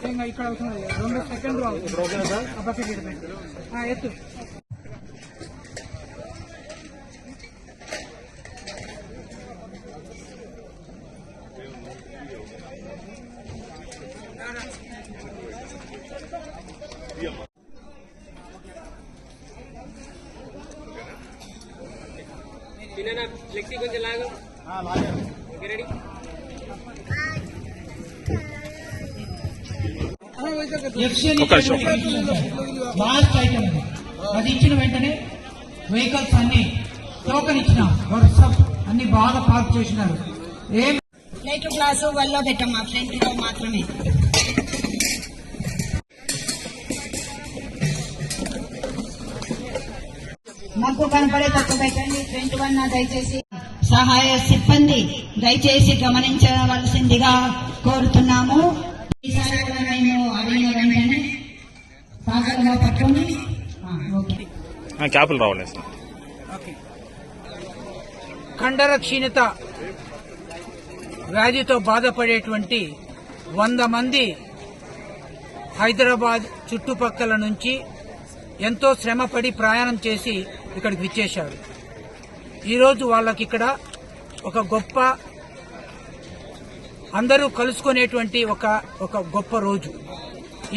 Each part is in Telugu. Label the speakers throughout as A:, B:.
A: Tem aí para o senhor, vamos ver se é que é o drone. O também. Ah, é tudo.
B: చిన్న ఫ్లెక్సీ కొంచెం లాగు. Okay ready?
A: లాస్ట్ ఐటమ్ అది ఇచ్చిన వెంటనే వెహికల్స్ అన్ని టోకన్ ఇచ్చిన వర్క్షాప్ అన్ని బాగా పార్క్ చేసినారు. ఏం
C: లైట్ గ్లాసు వల్ల పెట్టమ్మా ఫ్రంట్లో మాత్రమే. మాకు కనపడే తక్కువ పెట్టండి. ఫ్రంట్ వన్ దయచేసి సహాయ సిబ్బంది దయచేసి గమనించవలసిందిగా కోరుతున్నాము. ఈసారి కూడా మేము అడిగిన వెంటనే సాగరంగా పట్టుకుని ఆ, ఓకే.
D: క్యాపులు రావాలి సార్.
A: కండర క్షీణత వ్యాధితో బాధపడేటువంటి వంద మంది హైదరాబాద్ చుట్టుపక్కల నుంచి ఎంతో శ్రమపడి ప్రయాణం చేసి ఇక్కడికి విచ్చేశారు. ఈరోజు వాళ్ళకి ఇక్కడ ఒక గొప్ప అందరూ కలుసుకునేటువంటి ఒక ఒక గొప్ప రోజు.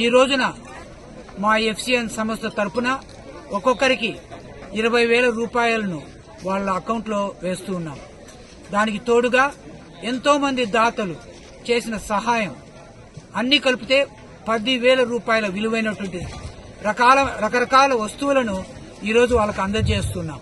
A: ఈ రోజున మా ఎఫ్సిఎన్ సంస్థ తరపున ఒక్కొక్కరికి ఇరవై వేల రూపాయలను వాళ్ళ అకౌంట్లో వేస్తూ ఉన్నాం. దానికి తోడుగా ఎంతో మంది దాతలు చేసిన సహాయం అన్ని కలిపితే పది వేల రూపాయల విలువైనటువంటి రకాల రకరకాల వస్తువులను ఈరోజు వాళ్ళకి అందజేస్తున్నాం.